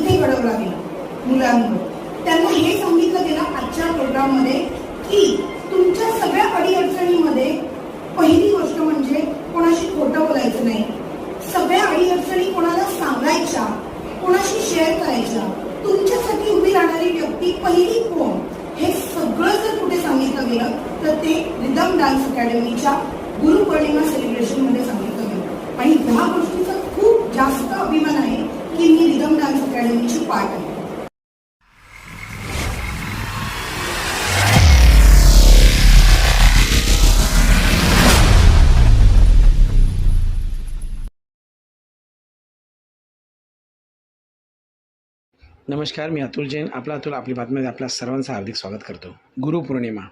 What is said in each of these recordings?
ठेवला गेला मुलांवर. त्यांना हे सांगितलं गेलं आजच्या प्रोग्राममध्ये की तुमच्या सगळ्या अडीअडचणीमध्ये पहिली गोष्ट म्हणजे कोणाशी खोटं बोलायचं नाही. सगळ्या अडीअडचणी कोणाला सांगायच्या कोणाशी शेअर करायच्या. तुमच्यासाठी उभी राहणारी व्यक्ती पहिली कोण? हे सगळं जर कुठे सांगितलं गेलं तर ते रिदम डान्स अकॅडमीच्या गुरुपौर्णिमा सेलिब्रेशनमध्ये सांगितलं गेलं. आणि ह्या गोष्टीचा खूप जास्त अभिमान आहे. की मी रिदम डान्स अकॅडमीची पार्ट आहे. नमस्कार मी अतुल जैन. आपला अतुल आपली बातमीमध्ये आपल्या सर्वांचं हार्दिक स्वागत करतो. गुरुपौर्णिमा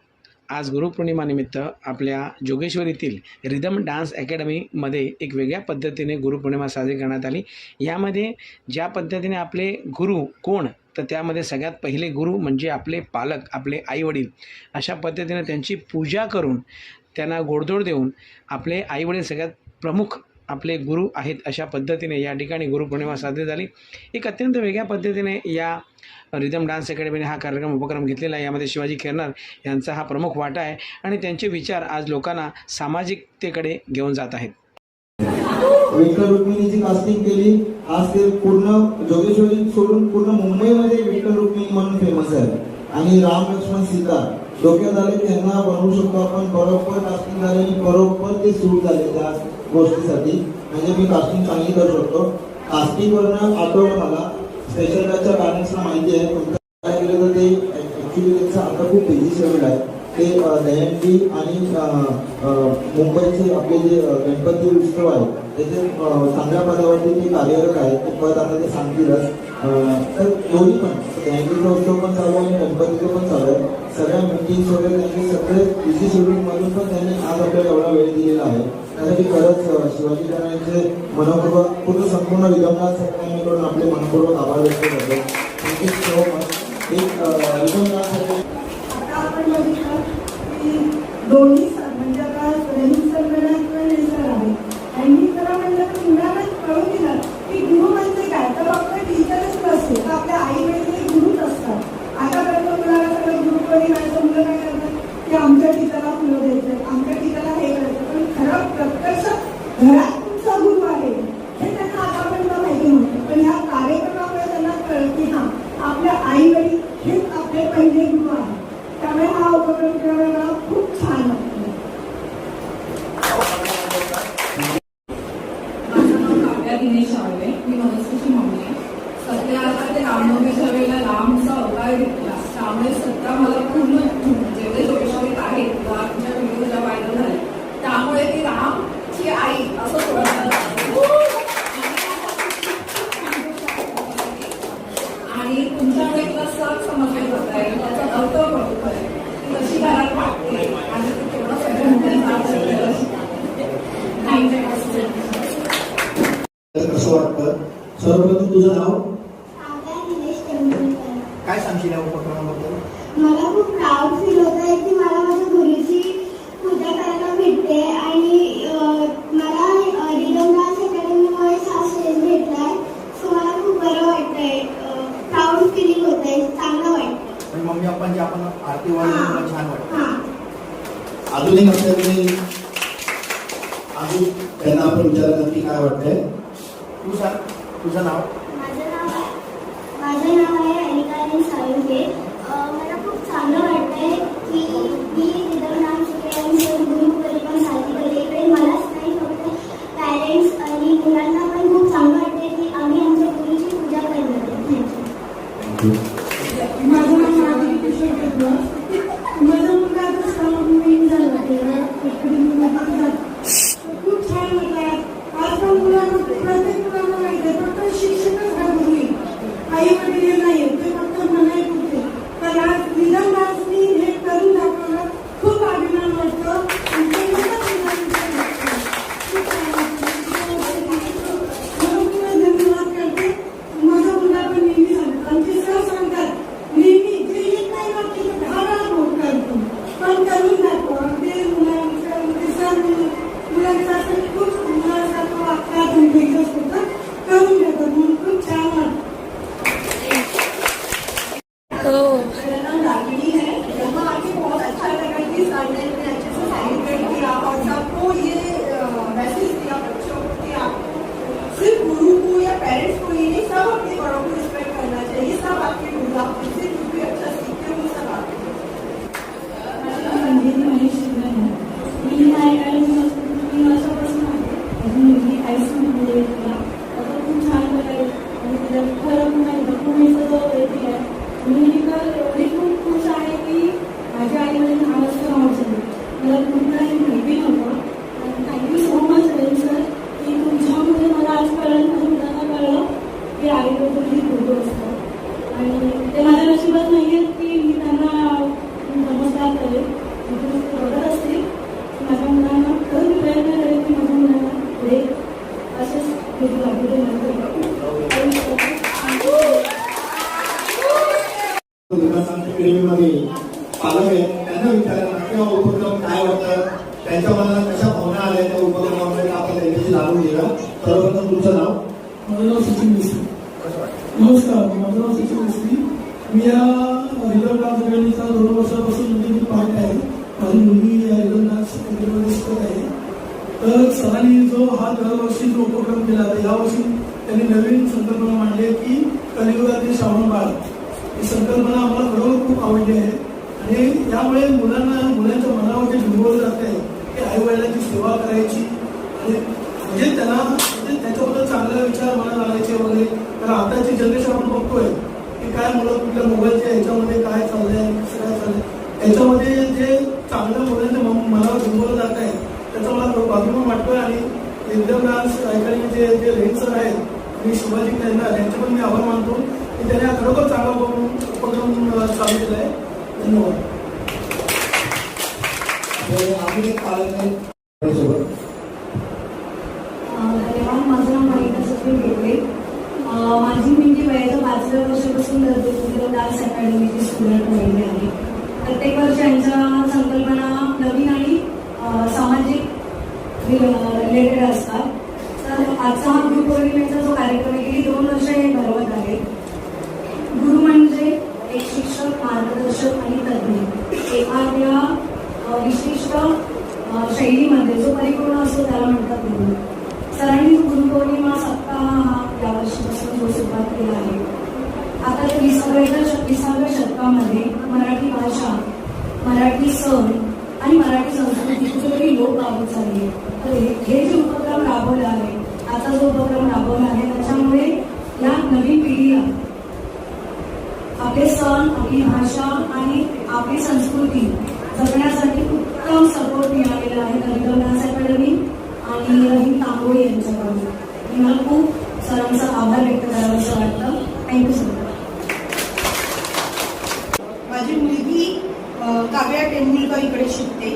आज गुरुपौर्णिमानिमित्त आपल्या जोगेश्वरीतील रिदम डान्स अकॅडमीमध्ये एक वेगळ्या पद्धतीने गुरुपौर्णिमा साजरी करण्यात आली. यामध्ये ज्या पद्धतीने आपले गुरु कोण तर त्यामध्ये सगळ्यात पहिले गुरु म्हणजे आपले पालक आपले आईवडील. अशा पद्धतीने त्यांची पूजा करून त्यांना गोडधोड देऊन आपले आईवडील सगळ्यात प्रमुख आपले गुरु आहेत अशा पद्धतीने या ठिकाणी गुरुपौर्णिमा साजरी झाली. एक अत्यंत वेगळ्या पद्धतीने या रिदम डान्स अकॅडमीने हा कार्यक्रम उपक्रम घेतलेला आहे. यामध्ये शिवाजी खेरनार यांचा हा प्रमुख वाटा आहे आणि त्यांचे विचार आज लोकांना सामाजिकतेकडे घेऊन जात आहेत. विठ्ठल रुक्मिणीची कास्टिंग केली आज ते पूर्ण जोगेश्वरी सोडून पूर्ण मुंबईमध्ये विठ्ठल रुक्मिणी म्हणून फेमस आहे आणि राम लक्ष्मण सीता डोक्यात आले त्यांना बनवू शकतो आपण बरोबर कास्टिंग झाले आणि बरोबर ते सुरू झाले गोष्टीसाठी. म्हणजे मी कास्टिंग चांगली करू शकतो. कास्टिंग वरनं आठवलं मला स्पेशल बॅचच्या पॅरेंट्सला माहिती आहे कोणत्या काय केलं तर ते ॲक्च्युली त्यांचा आता खूप बिझी शेड्यूल आहे. ते अ, दहीहंडी आणि मुंबईचे आपले जे गणपती उत्सव आहे त्याचे चांगल्या पदावरती ते कार्यरत आहेत ते पद आता ते सांगतीलच. तर दोन्ही पण दहीहंडीचा उत्सव पण चालू आहे आणि गणपतीचं पण चालू आहे. सगळ्या मिटिंग्स वगैरे त्यांनी सगळे बिझी शेड्यूलमधून पण त्यांनी आज आपल्याला एवढा वेळ दिलेला आहे. त्यासाठी खरंच शिवाजी महाराजांचे मनपूर्वक पूर्ण संपूर्ण विदमनाथ सरकारकडून आपले मनपूर्वक आभार व्यक्त करतो. थँक्यू सो मच एक विदमनाथ आपण बघितलं की दोन्ही स- म्हणजे आता रनिंग संघटना किंवा निसर्ग आहे आणि मी खरं म्हणलं तर मुलांना कळून दिलं की गुरु म्हणजे काय तर फक्त टीचरच नसते तर आपल्या आई वडील गुरुच असतात आता आतापर्यंत मुलाला सगळं गुरु कोणी व्हायचं मुलं काय करतात की आमच्या टीचरला फुलं द्यायचं आमच्या टीचरला हे करायचं पण खरं प्रत्यक्ष घरात तुमचा गुरु आहे हे त्यांना आतापर्यंत माहिती नव्हतं पण ह्या कार्यक्रमामुळे त्यांना कळलं की हां आपल्या आई वडील हेच आपले पहिले गुरु आहेत त्यामुळे हा उपक्रम करायला मला खूप छान वाटलं माझं नाव काव्या दिनेश साळवे मी मनस्वीची मम्मी आहे सध्या आता ते रामनवमीच्या वेळेला रामचा अवतार घेतला त्यामुळे सध्या मला पूर्ण जेवढे जोगेश्वरीत आहेत किंवा तुमच्या व्हिडिओ ज्या व्हायरल झाले त्यामुळे ती रामची आई असं ओळखलं जातं. आणि तुमच्याकडे कसं समजलं जात आहे त्याचा अर्थ कळतोय ती कशी घरात वाटते आणि ती तेवढं सगळं मुलांना थँक्यू तर कसं वाटतं सर्वप्रथम तुझं नाव. काय सांगशील या उपक्रमाबद्दल? मला खूप प्राऊड फील होत आहे की मला माझ्या गुरुची पूजा करायला भेटते आणि मला रिदम डान्स अकॅडमीमुळे हा स्टेज भेटलाय. सो मला खूप बरं वाटतंय. प्राऊड फिलिंग होत आहे. चांगलं वाटतं आणि मम्मी पप्पांची आपण आरती वाढली तुला छान वाटतं. हां. अजून एक आपल्याकडे अजून त्यांना आपण विचारलं की काय वाटतंय? तू सांग. तुझं नाव? आहे माझं नाव आहे अनिकाली साळुंके मला खूप चांगलं वाटतंय की मी रिदम डान्स अकॅडमी गुरु परिवार साजरी करते इकडे मलाच नाही फक्त पॅरेंट्स आणि मुलांना पण खूप चांगलं वाटतंय की आम्ही आमच्या गुरुची पूजा करणार आहे माझं नाव माधुरी किशोर माझा मुलगा आता स्काउट मेन झाला. खूप छान वाटलं आजकाल मुलांना प्रत्येक मुलांना की आईबद्दल ही फोटो असतात आणि ते माझ्या नशिबात नाही आहेत की मी त्यांना नमस्कार करेल मी ते बघत असते माझ्या मुलांना खरंच मी प्रयत्न करेन की माझ्या मुलांना पुढे असेच भेटू लागू ते नंतर विकासांच्या पिढीमध्ये पालक आहेत. त्यांना विचारायला किंवा उपक्रम काय वाटतं त्यांच्या मनाला कशा भावना आल्या? त्या उपक्रमामध्ये आपण त्यांच्याशी जाणून घेऊया सर्वप्रथम तुमचं नाव? माझं नाव सचिन वाटतं नमस्कार माझं नाव सचिन मिस्त्री मी या रिझर्व डान्स अकॅडमीचा दोन वर्षापासून म्हणजे मी पार्ट आहे. माझी मुलगी या रिझर्व डान्स अकॅडमीमध्ये शिकत आहे. तर सरांनी जो हा दरवर्षी जो उपक्रम केला तर यावर्षी त्यांनी नवीन संकल्पना मांडली आहे की कलियुगातील श्रावण बाळ. ही संकल्पना आम्हाला खरोखर खूप आवडली आहे. आणि यामुळे मुलांना मुलांच्या मनावर जे बिंबवलं जात आहे की आईवडिलांची सेवा करायची. आणि म्हणजे त्यांना म्हणजे त्याच्याबद्दल चांगले विचार मनात आणायचे वगैरे कारण आताची जनरेशन आपण बघतोय की काय मुलं कुठल्या मोबाईलच्या ह्याच्यामध्ये काय चाललंय कसं काय चाललंय. याच्यामध्ये जे चांगल्या मुलांच्या म- मनावर बिंबवलं जात आहे त्याचा मला अभिमान वाटतोय आणि एकदम डान्स अकॅडमीचे जे रेड सर आहेत आणि शिवाजी त्यांना यांचे पण मी आभार मानतो की त्यांनी हा खरोखर चांगला उपक्रम चालू केला आहे धन्यवाद धन्यवाद. माझं नाव मालिका सचिन माझी मुलगी वयाच्या पाचव्या वर्षापासून दररोज डान्स अकॅडमीची स्टुडंट राहिली आहे. प्रत्येक वर्षी यांच्या संकल्पना नवीन आणि सामाजिक रिलेटेड असतात. तर आजचा हा गुरुपौर्णिमेचा जो कार्यक्रम आहे गेली दोन वर्ष हे भरवत आहे. गुरु म्हणजे एक शिक्षक मार्गदर्शक आणि तज्ज्ञ एखाद्या विशिष्ट शैलीमध्ये जो परिपूर्ण असतो त्याला म्हणतात गुरु. सरांनी गुरुपौर्णिमा सप्ताह हा यावर्षीपासून जो सुरुवात केला आहे. आता त्या विसाव्या शतकामध्ये मराठी भाषा मराठी सण आणि मराठी संस्कृती कुठेतरी लोक पावत चालली आहे. तर हे- हे जे उपक्रम राबवले आहे आता जो उपक्रम राबवला आहे त्याच्यामुळे या नवीन पिढीला आपले सण आपली भाषा आणि आपली संस्कृती जगण्यासाठी उत्तम सपोर्ट मिळालेला आहे कविता डान्स आणि रोहित तांबोळी यांच्याकडून मला खूप सरांचा आभार व्यक्त करावा असं वाटतं थँक्यू सो मच माझी मुलगी काव्या टेंभुलकर इकडे शिकते.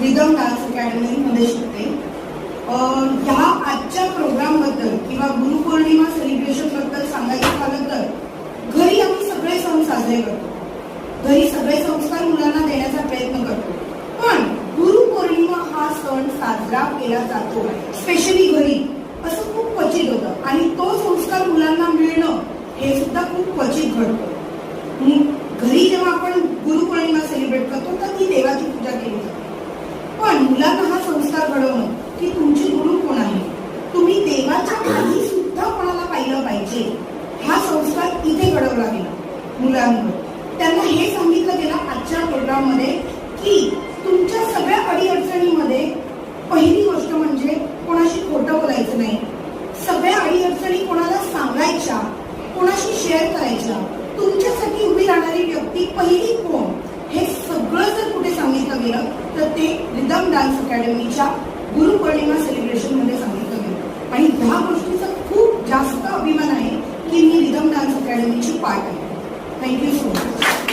रिदम डान्स अकॅडमीमध्ये शिकते. ह्या आजच्या प्रोग्रामबद्दल किंवा गुरुपौर्णिमा सेलिब्रेशनबद्दल सांगायचं झालं तर घरी आम्ही सगळे सण साजरे करतो. घरी सगळे सण मुलांना देण्याचा प्रयत्न करतो पण गुरुपौर्णिमा हा सण साजरा केला जातो. स्पेशली घरी. असं खूप क्वचित होतं. आणि तो संस्कार मुलांना मिळणं हे सुद्धा खूप क्वचित घडतं मु- घरी जेव्हा आपण गुरुपौर्णिमा सेलिब्रेट करतो तर ती देवाची पूजा केली जाते पण मुलांना हा संस्कार घडवणं की तुमचे गुरु कोण आहे तुम्ही देवाच्या आधी सुद्धा कोणाला पाहिलं पाहिजे हा संस्कार इथे घडवला गेला मुलांवर त्यांना हे सांगितलं गेलं आजच्या प्रोग्राममध्ये की तुमच्या सगळ्या अडीअडचणीमध्ये पहिली गोष्ट म्हणजे कोणाशी खोटं बोलायचं नाही काही अडचणी कोणाला सांगायच्या कोणाशी शेअर करायच्या तुमच्यासाठी उभी राहणारी व्यक्ती पहिली कोण? हे सगळं जर कुठे सांगितलं गेलं तर ते रिदम डान्स अकॅडमीच्या गुरुपौर्णिमा सेलिब्रेशनमध्ये सांगितलं गेलं. आणि ह्या गोष्टीचा खूप जास्त अभिमान आहे की मी रिदम डान्स अकॅडमीची पार्ट आहे. Thank you so much